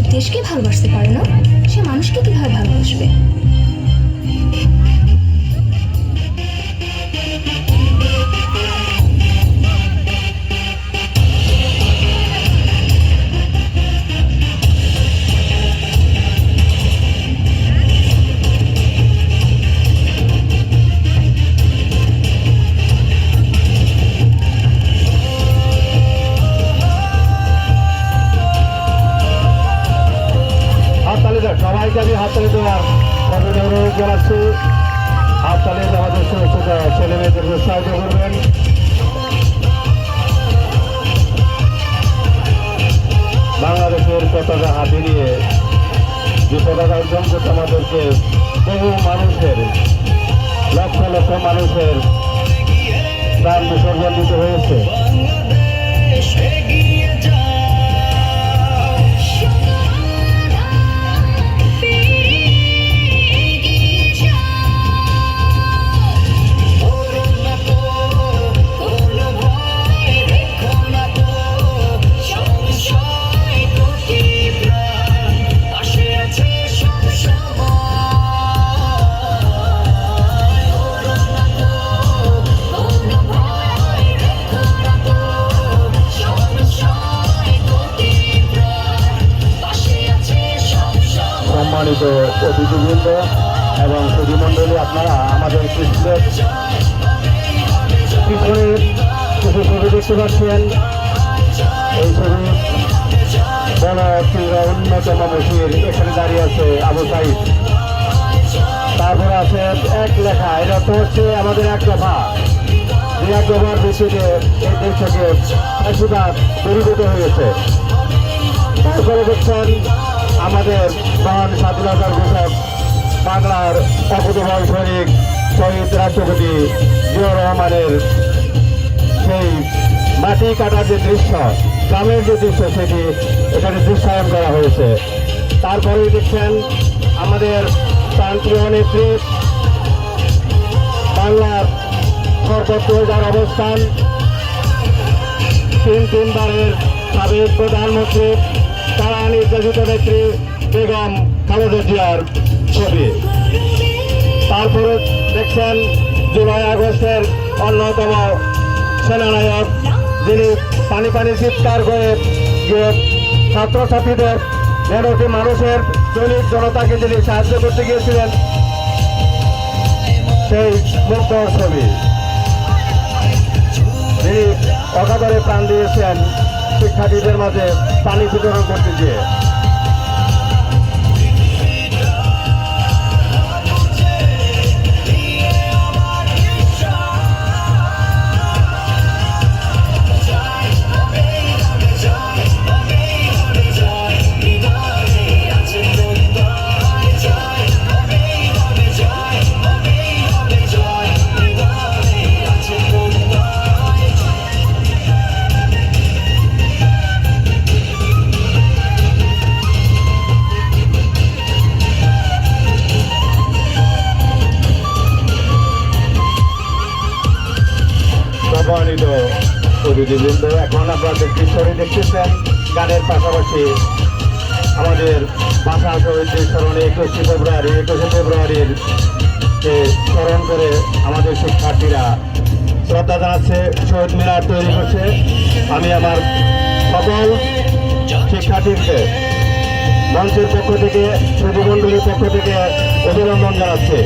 দেশকে ভালোবাসতে পারে না সে মানুষকে কীভাবে ভালোবাসবে? মেয়েদেরকে সাহায্য করবেন বাংলাদেশের পতাকা হাতে নিয়ে যে পতাকা অর্জন করতে আমাদেরকে বহু মানুষের, লক্ষ লক্ষ মানুষের প্রাণ বিসর্জন দিতে হয়েছে। সম্মানিত অতিথিবৃন্দ এবং সুধীমণ্ডলী আপনারা আমাদের কৃষ্ণের পিছনে কিছু ছবি দেখতে পাচ্ছেন। এই ছবি একটি অন্যতম মসির এখানে দাঁড়িয়ে আছে আবু সাইদ। তারপরে আছে এক লেখা, এটা তো হচ্ছে আমাদের এক যে এক দফার ভিত্তিতে এই দেশ থেকে ফাঁসিবাদ দূরীভূত হয়েছে। তারপরে দেখছেন আমাদের মহান স্বাধীনতার ঘোষক, বাংলার অকুতভয় সৈনিক, শহীদ রাষ্ট্রপতি জিয়াউর রহমানের সেই মাটি কাটার যে দৃশ্য, গ্রামের যে দৃশ্য, সেটি এখানে দৃশ্যায়ন করা হয়েছে। তারপরেই দেখছেন আমাদের প্রান্তীয় নেত্রী, বাংলার সর্বত্র অবস্থান, তিন তিনবারের সাবেক প্রধানমন্ত্রী তারা নির্যাতিত নেত্রী বেগম খালেদা ছবি। তারপরে দেখছেন জুলাই আগস্টের অন্যতম সেনানায়ক, যিনি পানি পানি চিৎকার করে ছাত্রছাত্রীদের মেহনতি মানুষের দৈনিক জনতাকে যিনি সাহায্য করতে গিয়েছিলেন, সেই মুগ্ধর ছবি। যিনি অকাতরে প্রাণ দিয়েছেন শিক্ষার্থীদের মাঝে পানি বিতরণ করতে গিয়ে। অতিথিবৃন্দ এখন আপনারা দৃশ্যটি দেখতেছেন, গানের পাশাপাশি আমাদের ভাষা শহীদদের স্মরণে একুশে ফেব্রুয়ারি, একুশে ফেব্রুয়ারির স্মরণ করে আমাদের শিক্ষার্থীরা শ্রদ্ধা জানাচ্ছে, শহীদ মিনার তৈরি করছে। আমি আমার সকল শিক্ষার্থীকে, মঞ্চের পক্ষ থেকে সুধীমণ্ডলীর পক্ষ থেকে অভিনন্দন জানাচ্ছি।